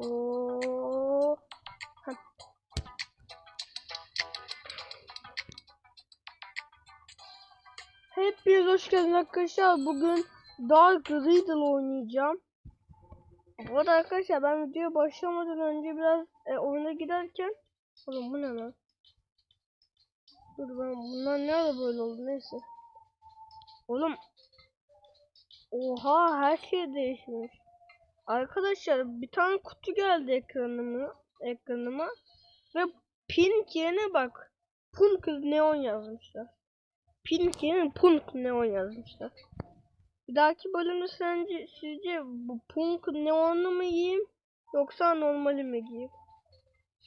Oo. Heh. Hepiniz hoş geldiniz arkadaşlar. Bugün Dark Riddle oynayacağım. Bu arada arkadaşlar ben videoya başlamadan önce biraz e, oyuna giderken Oğlum bu ne lan? Dur ben bunlar ne ara böyle oldu neyse. Oğlum Oha her şey değişmiş. Arkadaşlar bir tane kutu geldi ekranıma, ekranıma ve pink yerine bak. Punk neon yazmışlar. Pink yerine punk neon yazmışlar. Bir dahaki bölümde sence sizce bu punk neonlu mu giyeyim yoksa normali mi giyeyim?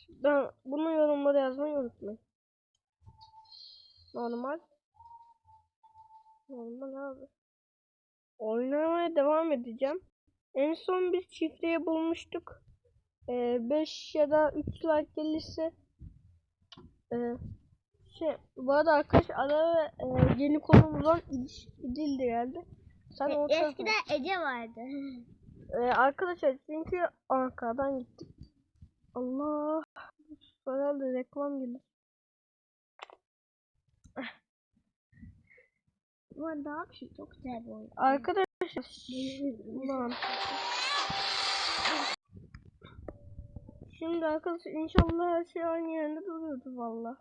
Ben bunu yorumlara yazmayı unutmayın. Normal. Normal abi. Oynamaya devam edeceğim. En son biz çiftliği bulmuştuk. 5 ya da 3 like gelirse e, şey bu arada arkadaş ara e, yeni konumuzdan İdiş- İdil de geldi. Sen E, o tarafa- Eskiden Ece vardı. e, arkadaşlar çünkü arkadan gittik. Allah. Herhalde reklam gelir. Bu arada bir şey çok güzel bir oyun. Arkadaşlar ulan. Şimdi arkadaşlar inşallah her şey aynı yerinde duruyordu valla.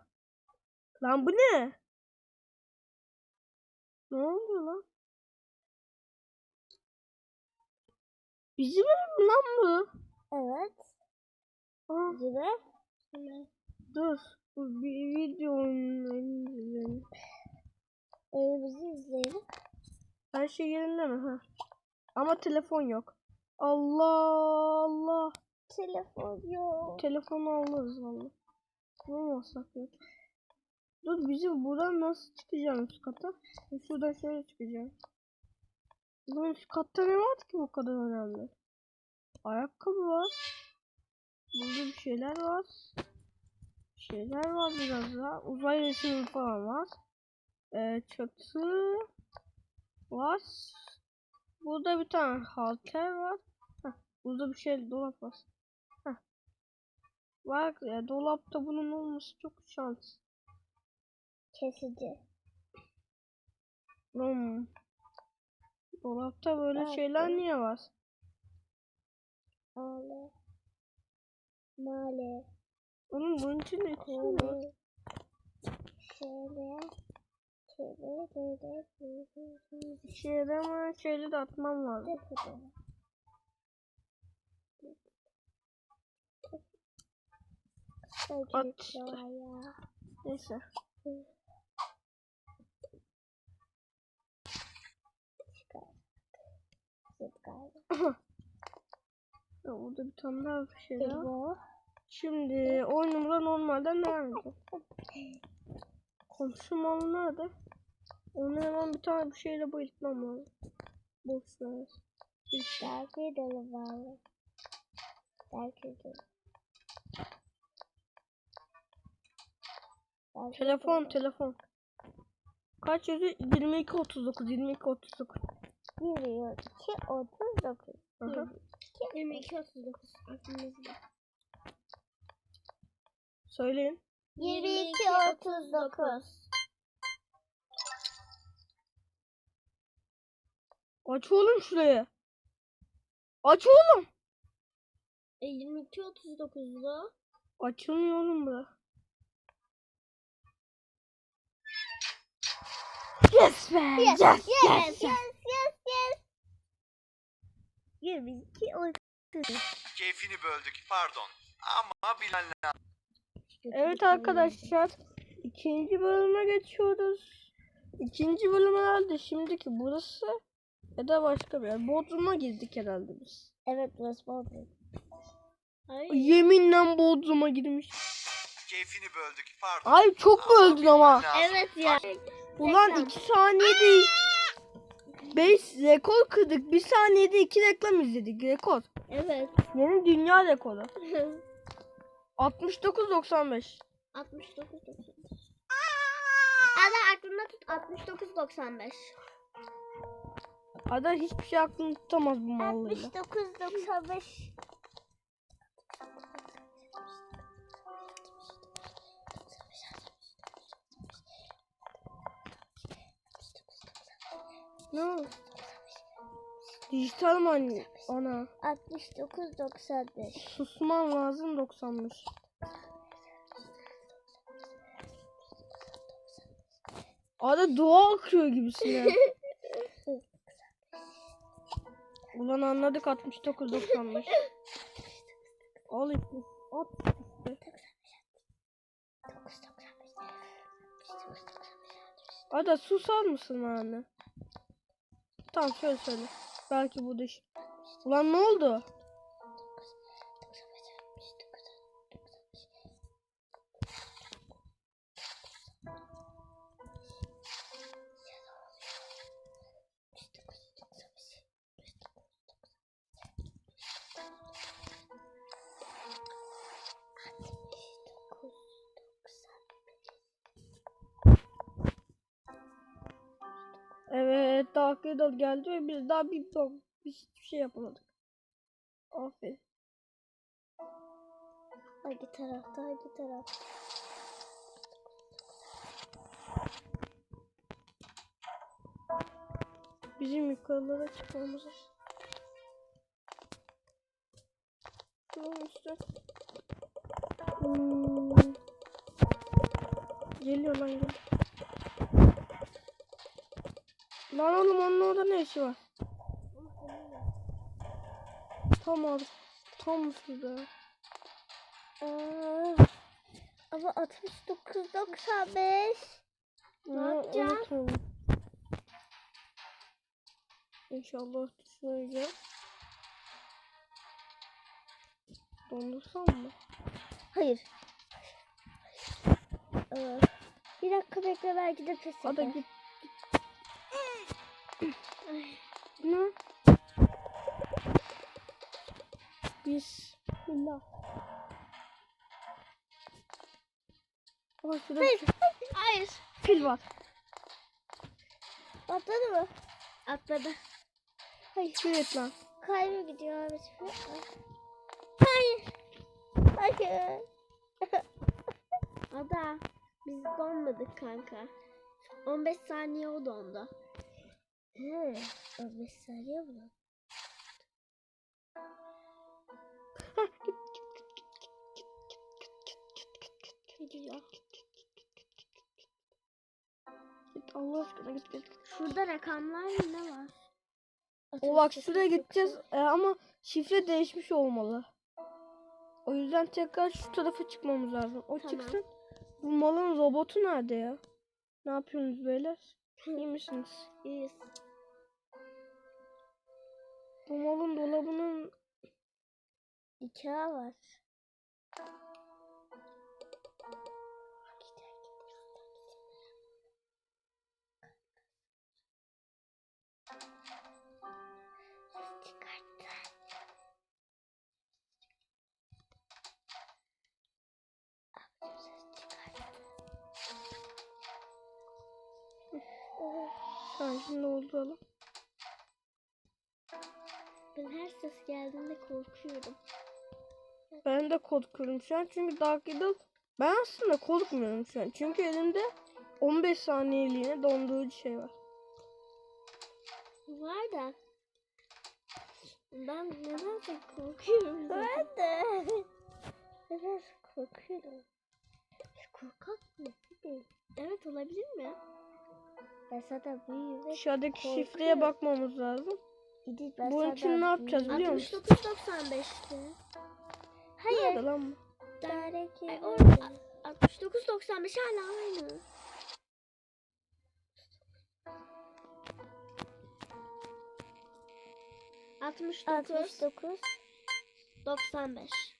Lan bu ne? Ne oluyor lan? Bizim ev mi lan bu? Evet. Aa, dur. Bu bir video oyunu. Evimizi izleyelim. Her şey yerinde mi? Ha. Ama telefon yok. Allah Allah. Telefon yok. Telefonu alırız valla. Ne olsak ya. Dur bizim buradan nasıl çıkacağım üst kata? Ben Şuradan şöyle çıkacağım. Ulan üst katta ne var ki bu kadar önemli? Ayakkabı var. Burada bir şeyler var. Bir şeyler var biraz daha. Uzay resmi falan var. Ee, çatı var. Burada bir tane halter var. Heh, burada bir şey dolap var. Var ya dolapta bunun olması çok şans. Kesici. Hmm. Dolapta böyle Evet. şeyler niye var? Ale. Male. Onun bunun içinde içi mi var? Kole. Şöyle. Şöyle. Yaramayan şeyleri de atmam lazım. At işte. Neyse. Ya burada bir tane daha bir şey var. Bu. Şimdi oyunumuza normalden devam edelim. Komşu malı nerede? Onu hemen bir tane bir şeyle bayıltmam lazım. Boş ver. Dergi dolu var. Dergi dolu. Telefon dolu. telefon. Kaç yazıyor? 22 39 22 39. 22, 39. Aha. 22, 39. Aklımızda. Söyleyin. 22, 39. Aç oğlum şurayı. Aç oğlum. E 22, 39'da. Açılmıyor oğlum bura. Yes be. Yes. Yes, yes, yes, yes. 22, 39. Keyfini böldük pardon. Ama bilen Evet arkadaşlar. ikinci bölüme geçiyoruz. İkinci bölüm herhalde şimdiki burası ya da başka bir yer. Bodrum'a girdik herhalde biz. Evet, burası Bodrum. Hayır. Yeminle Bodrum'a girmiş. keyfini böldük pardon. Ay çok böldün ama. Evet ya. Ulan iki saniyede 5 rekor kırdık. Bir saniyede iki reklam izledik. Rekor. Evet. Yeni dünya rekoru. 69.95. 69 95. Ada aklında tut 69 Adam hiçbir şey aklını tutamaz bu mallarda. 69 95 Ne oldu? Dijital mi anne? 69 95. Susman lazım 95. Ada doğa akıyor gibisin ya. Ulan anladık 69 95. Al işte. At işte. 9 95. Arada susar mısın anne? Tamam şöyle söyle. Belki bu dış. Ulan ne oldu? Riddle geldi ve biz daha bir, bir hiçbir şey yapamadık. Aferin. Hangi tarafta hangi tarafta? Bizim yukarılara çıkmamız lazım. Üstü. Hmm. Geliyor lan geliyor. Lan oğlum onun orada ne işi var? Tam orada. Tam. Aa, ama 69 95. Ne yapacağım? İnşallah düşmeyeceğim. Dondursam mı? Hayır. Aa, bir dakika bekle belki de pes eder. git. Ne? Bismillah. Ama şurada Hayır. Hayır. fil var. Atladı mı? Atladı. Hayır. Evet lan. Kalbe gidiyor abi. Hayır. Hayır. Ada biz donmadık kanka. 15 saniye o dondu. He, 15 saniye mi? Git Allah aşkına git git. Şurada rakamlar ne var? O bak şuraya gideceğiz e, ama şifre değişmiş olmalı. O yüzden tekrar şu tarafa çıkmamız lazım. O Tamam. çıksın. Bu malın robotu nerede ya? Ne yapıyorsunuz beyler? İyi misiniz? İyiyiz. Bu malın dolabının Ikea var. Sen şimdi olduralım. Ben her ses geldiğinde korkuyorum. Ben de korkuyorum şu an çünkü Dark Riddle ben aslında korkmuyorum şu an. Çünkü elimde 15 saniyeliğine dondurucu şey var. Var da ben nedense korkuyorum. Ben de. Neden korkuyorum? Korkak mı? Evet olabilir mi? Ben büyüğüm ve Dışarıdaki Korkuyorum. şifreye bakmamız lazım. gidip ben Bunun için ne yapacağız biliyor musun? 69.95'ti. Hayır. Nerede lan bu? Dereki. Ay, orada. 69.95 hala aynı. Altmış dokuz. Doksan beş.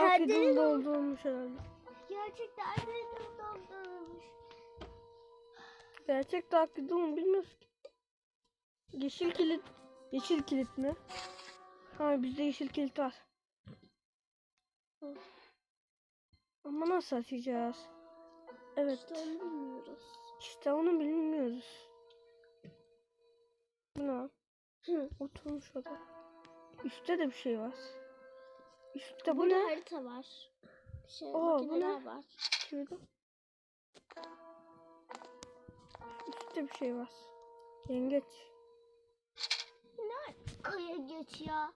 Gerçek don- olduğumuz herhalde. Gerçekten de dondurmuş. Gerçek Riddle mı bilmiyoruz ki. Yeşil kilit. Yeşil kilit mi? Ha bizde yeşil kilit var. Ama nasıl açacağız? Evet. İşte onu bilmiyoruz. İşte onu bilmiyoruz. Bu ne? Hı. Oturmuş adam. Üstte de bir şey var. Üstte bu Burada ne? harita var. Bir şey Oo, bu makineler ne? var. Şurada. Üstte bir şey var. Yengeç. Kaya geç ya.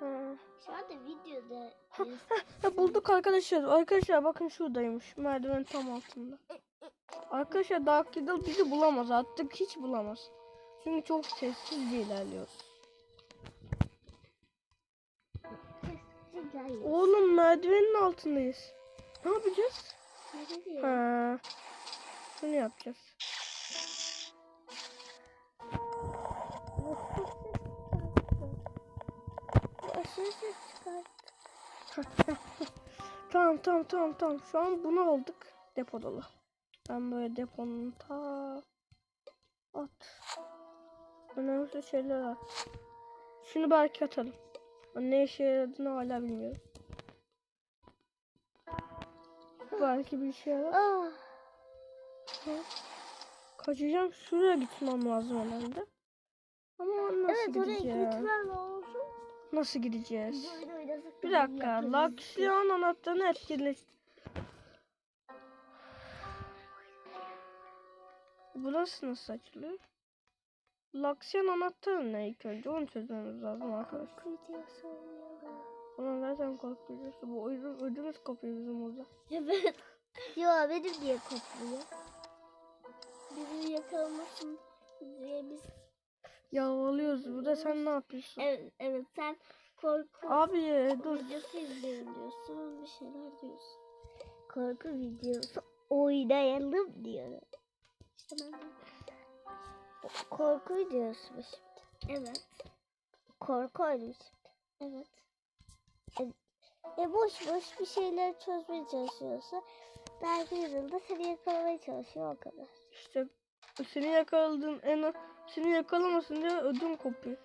Ha. Şu anda videoda Ha, bulduk arkadaşlar. Arkadaşlar bakın şuradaymış. Merdiven tam altında. Arkadaşlar Dark Eagle bizi bulamaz. Artık hiç bulamaz. Çünkü çok sessizce ilerliyoruz. Oğlum merdivenin altındayız. Ne yapacağız? Ha. Şunu yapacağız. Tamam tamam tamam tamam. Şu an bunu aldık. Depo dolu. Ben böyle deponun ta at. Önemli şeyler at. Şunu belki atalım. Ne işe yaradığını hala bilmiyorum. Belki bir işe yarar. Ah, Kaçacağım. Şuraya gitmem lazım herhalde. Ama nasıl evet gideceğiz? Nasıl gideceğiz? Bir da dakika. Laksiyon anahtarını etkileş. Burası nasıl açılıyor? Laksiyon anahtarı ne ilk önce? Onu çözmemiz lazım arkadaşlar. Ama zaten korkuyoruz. Bu ödüm, ödümüz kopuyor bizim orada. Evet. Yo benim niye kopmuyor? Bizi yakalamasın diye biz... Yağlıyoruz. Burada sen ne yapıyorsun? Evet, evet sen korku Abi dur. videosu izliyorum diyorsun. Bir şeyler diyorsun. Korku videosu oynayalım diyorum. İşte ben de... Korku videosu mu şimdi? Evet. Korku oyunu şimdi. Evet. E, e boş boş bir şeyler çözmeye çalışıyorsa belki yılda seni yakalamaya çalışıyor o kadar. İşte seni yakaladın en seni yakalamasın diye ödüm kopuyor.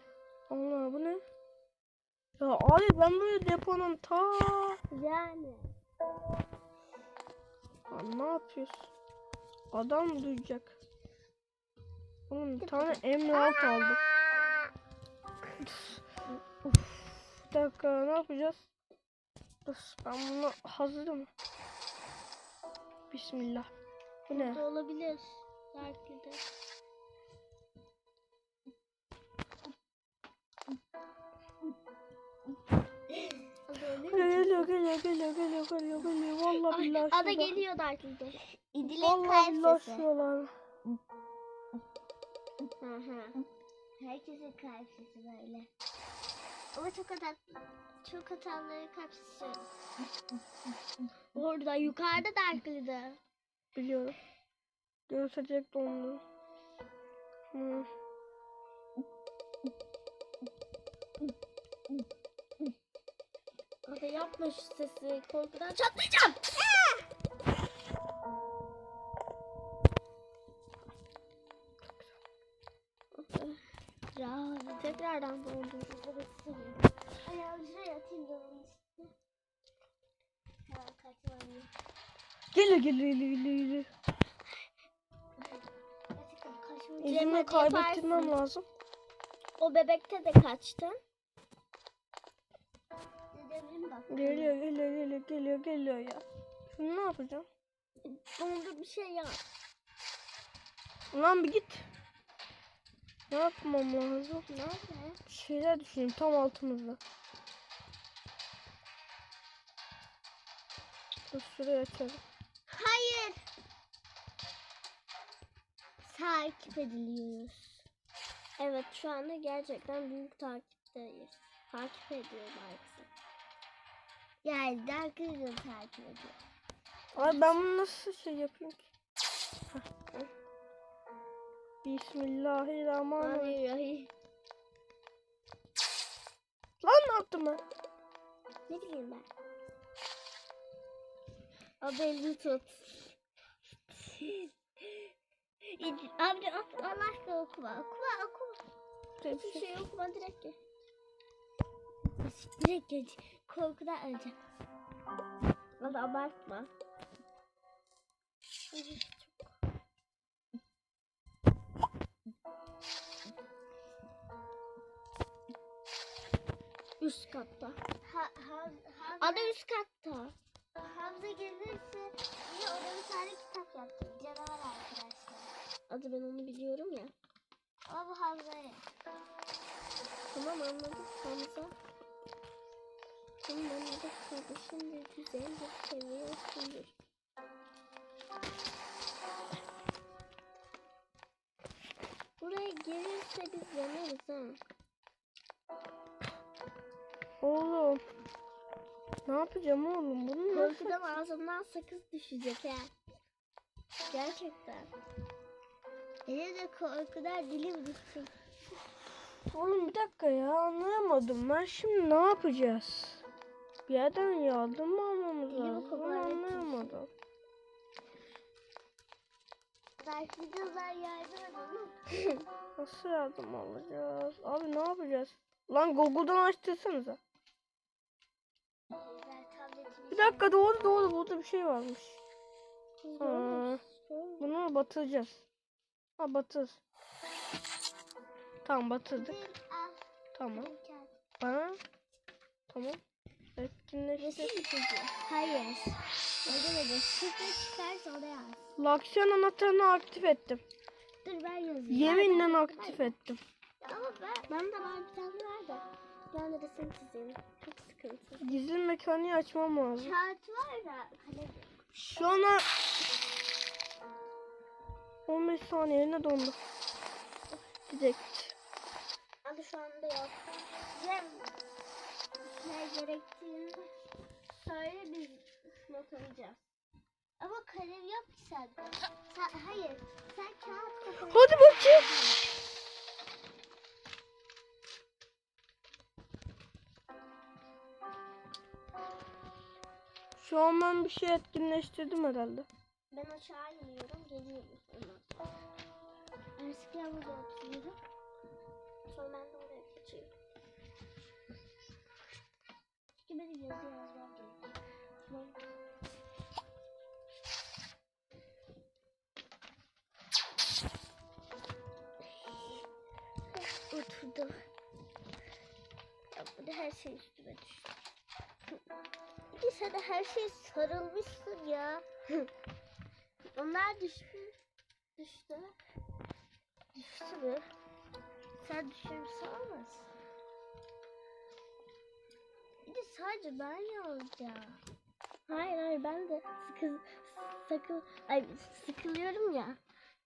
Allah bu ne? Ya abi ben böyle deponun ta Yani. Ya ne yapıyorsun? Adam duyacak. Oğlum bir tane M6 aldık. Uf, bir dakika ne yapacağız? Dur, ben bunu hazırım. Bismillah. Bu ne? Da olabilir. Belki de. Geliyor geliyor geliyor geliyor geliyor geliyor. Vallahi billahi Ada geliyor belki de. İdil'in Vallahi billahi kalp sesi. şuralar. Hı. Herkesin kalp sesi böyle. Ama çok atat çok atanların kalp sesi. Orada yukarıda da arkada. Biliyorum. Gösterecek dondu. Hı. Ada yapma şu sesi. Korkudan çatlayacağım. Üstüne. Tamam kaçmalıyım. Geliyor geliyor geliyor geliyor. geliyor. Gerçekten kaçmayı İzimi Cemre kaybettirmem yaparsın. lazım. O bebekte de kaçtın. Geliyor geliyor geliyor geliyor geliyor ya. Şimdi ne yapacağım? Dondur bir şey yap. Ulan bir git. Ne yapmam lazım? Nerede? Şeyler düşüneyim tam altımızda. Dur şuraya açalım. Hayır. Takip ediliyoruz. Evet şu anda gerçekten büyük takipteyiz. Takip ediyor belki. Yani Dark'ı takip ediyor. Ay ben bunu nasıl şey yapayım ki? Bismillahirrahmanirrahim. Lan ne yaptım ben? ne bileyim ben. Abi elini tut. Abi Allah aşkına okuma. Okuma okuma. Hiçbir şey okuma direkt gel. Direkt geç. korkudan öleceğim. Hadi abartma. Üst katta. Ha, ha, ha, Ada üst katta. Hamza gelirse yine orada bir tane kitap yaptım. Canavar arkadaşlar. Adı ben onu biliyorum ya. Ama bu Hamza'ya. Tamam anladım Hamza. Tamam anladım kardeşimdir, güzeldir, seviyorsundur. Buraya gelirse biz yanarız ha. Oğlum. Ne yapacağım oğlum? Bunu nasıl? Korkudan ağzımdan sakız düşecek ha. Gerçekten. Benim de korkudan dilim düşecek. Oğlum bir dakika ya anlayamadım. Ben şimdi ne yapacağız? Bir yerden yardım mı almamız lazım? Ben anlayamadım. Belki videolar yardım. Nasıl yardım alacağız? Abi ne yapacağız? Lan Google'dan açtırsanıza. Bir dakika doğru doğru burada bir şey varmış. Ha, bunu batıracağız. Ha batır. Tamam batırdık. Tamam. Bana. Tamam. Etkinleştir. Hayır. Öyle dedi. Şifre çıkarsa oraya yaz. Anahtarını aktif ettim. Dur ben yazayım. Yeminle aktif ettim. Ama ben, ben de var bir tane var da. Ben de resim çizeyim. Çok sıkıntı. Gizli mekaniği açmam lazım. Kağıt var da kalem. Şu ana 15 saniye ne dondu. Direkt. Hadi şu anda yok. Cem ne gerektiğini söyle biz not alacağız. Ama kalem yok ki sende. Sen, hayır. Sen kağıt. Hadi bakayım. Şu an ben bir şey etkinleştirdim herhalde. Ben aşağı iniyorum. Geliyorum sonra. Eski havuza oturuyorum. Sonra ben de oraya geçiyorum. Çünkü benim yazı yazmam gerekiyor. Oturdum. Ya bu da her şey üstüme düştü. De sen de her şey sarılmışsın ya. Onlar düştü. Düştü. Düştü mü? Sen düşürmüşsün olmaz. Bir de sadece ben yazacağım. Hayır hayır ben de sıkı, sakın, ay, sıkılıyorum ya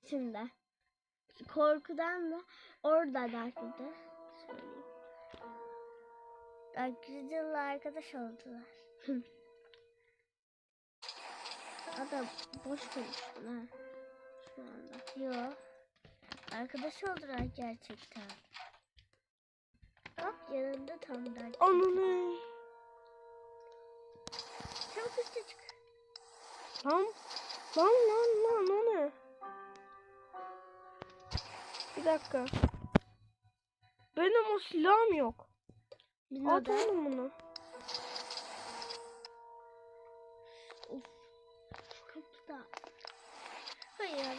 şimdi. Korkudan da orada belki de söyleyeyim. Ay, Grizzle'la arkadaş oldular. Adam boş konuştun ha. Şu anda. Yo. Arkadaş oldular gerçekten. Bak yanında tam da. Ananı. Çabuk üste çık. Lan. Lan lan lan o ne? Bir dakika. Benim o silahım yok. At Binadan. oğlum bunu. Hayır.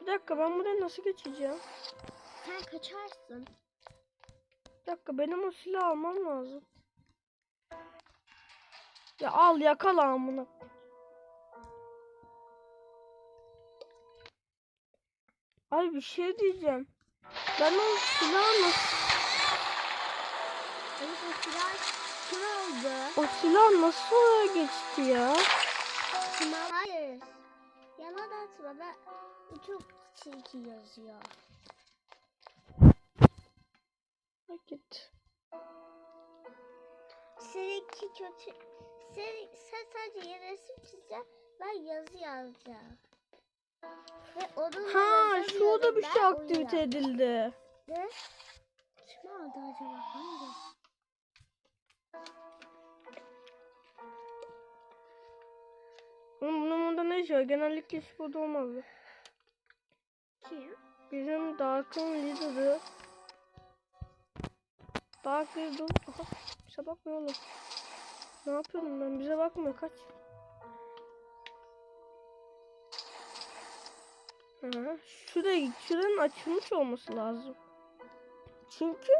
Bir dakika ben buradan nasıl geçeceğim? Sen kaçarsın. Bir dakika benim o silahı almam lazım. Ya al yakala amına. Ay bir şey diyeceğim. Ben o silahı nasıl, Evet o silah kim oldu? o silah nasıl oraya geçti ya? Aldı? Hayır. Ben bu çok çirkin yazıyor. Git. Seninki kötü. Sen, sen sadece resim çizeceksin. Ben yazı yazacağım. Ve onun Ha şurada bir şey aktivite edildi. Ne? Kim aldı acaba? Hangi? Oğlum bunun ne işi var? Genellikle burada olmazdı. Kim? Bizim Dark'ın lideri. Dark Riddle. Aha. Bir şey bakmıyor oğlum. Ne yapıyorum ben? Bize bakmıyor kaç. Ha, şuraya, şuranın açılmış olması lazım. Çünkü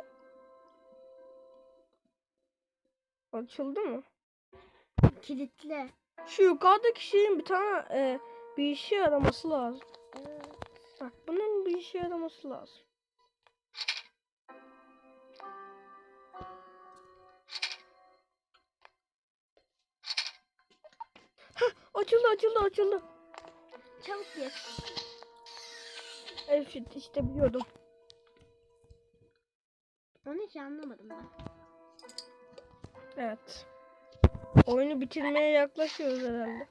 açıldı mı? Kilitli. Şu yukarıdaki şeyin bir tane e, bir işe yaraması lazım. Evet. Bak bunun bir işe yaraması lazım. Hah, açıldı açıldı açıldı. Çabuk gir. Evet işte biliyordum. Onu hiç anlamadım ben. Evet. Oyunu bitirmeye yaklaşıyoruz herhalde.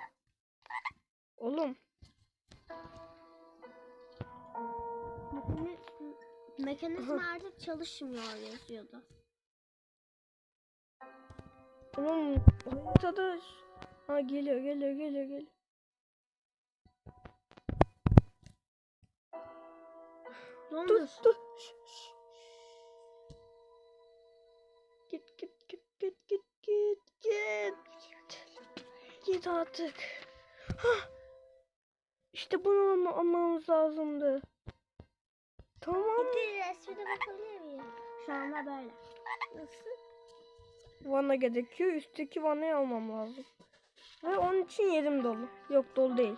Oğlum Mekani- Mekanizma artık çalışmıyor yazıyordu. oğlum haritada ha geliyor geliyor geliyor geliyor. Dur dur. Şş, şş. Git git git git git git git. Git artık. Hah. İşte bunu alma, almamız lazımdı. Tamam. Bir resmine bakabilir miyim? Şu anda böyle. Nasıl? Vana gerekiyor. Üstteki vanayı almam lazım. Ve onun için yerim dolu. Yok dolu değil.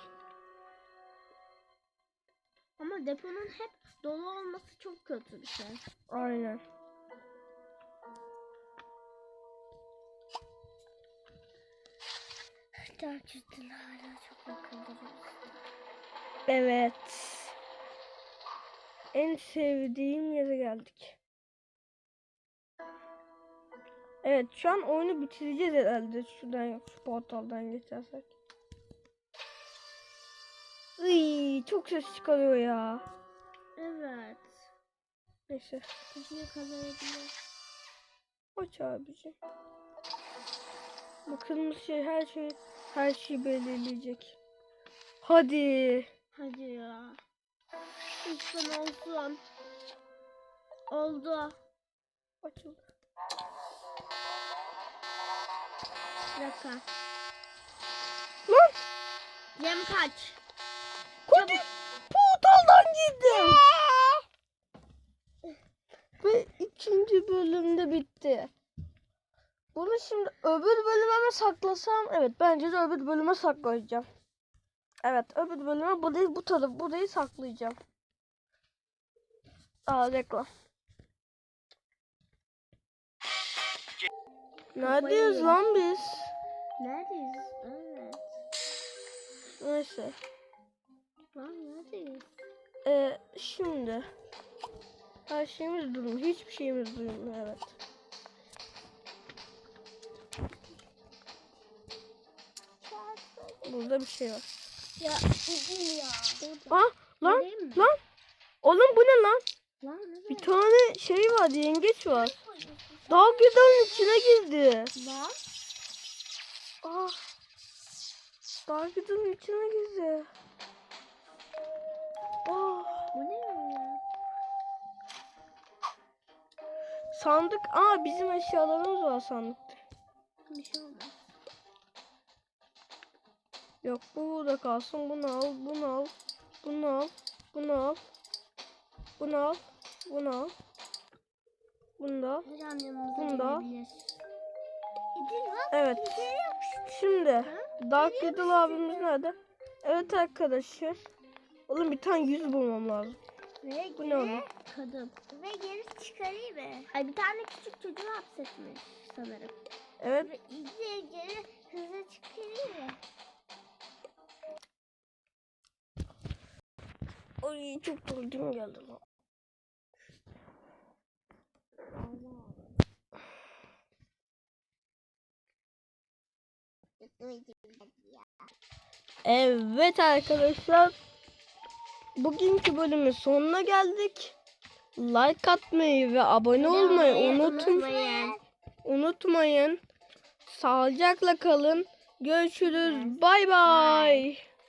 Ama deponun hep dolu olması çok kötü bir şey. Aynen. Yüzden hala çok yakındırız. Evet. En sevdiğim yere geldik. Evet şu an oyunu bitireceğiz herhalde. Şuradan şu portaldan geçersek. Iy, çok ses çıkarıyor ya. Evet. Neyse. Kişiyi kazanabilir. Aç abicim. Bu kırmızı şey her şey her şeyi belirleyecek. Hadi. Hadi ya. Lütfen olsun. Oldu. Açıldı. Bir dakika. Lan! Cem kaç. Hadi. Portaldan girdim. Ve ikinci bölümde bitti. Bunu şimdi öbür bölüme mi saklasam? Evet bence de öbür bölüme saklayacağım. Evet öbür bölüme burayı bu taraf burayı saklayacağım. Aa reklam. Neredeyiz lan biz? Neredeyiz? Evet. Neyse. Lan neredeyiz? Ee, şimdi her şeyimiz durmuyor. Hiçbir şeyimiz durmuyor evet. Burada bir şey var. Ya bugün ya. Ah lan lan. Oğlum bu ne lan? Lan ne Bir tane şey var yengeç var. Dağ gıdanın içine girdi. Lan. Ah. Dağ gıdanın içine girdi. Ah. Bu ne ya? Sandık. Aa bizim eşyalarımız var sandıkta. Bir şey olmaz. Yok bu burada kalsın. Bunu al, bunu al, bunu al, bunu al, bunu al, bunu al, bunu da. İdil bak Evet. şey. Şimdi Dark Riddle abimiz nerede? Evet arkadaşlar. Oğlum bir tane yüz bulmam lazım. Ve Bu ne oğlum? Kadın. Ve geri çıkarayım mı? Ay bir tane küçük çocuğu hapsetmiş sanırım. Evet. Ve İdil geri hızlı çıkarayım mı? Ay çok turucum geldi lan. Evet arkadaşlar. Bugünkü bölümün sonuna geldik. Like atmayı ve abone olmayı unutun. Unutmayın. Sağlıcakla kalın. Görüşürüz. Bay bay.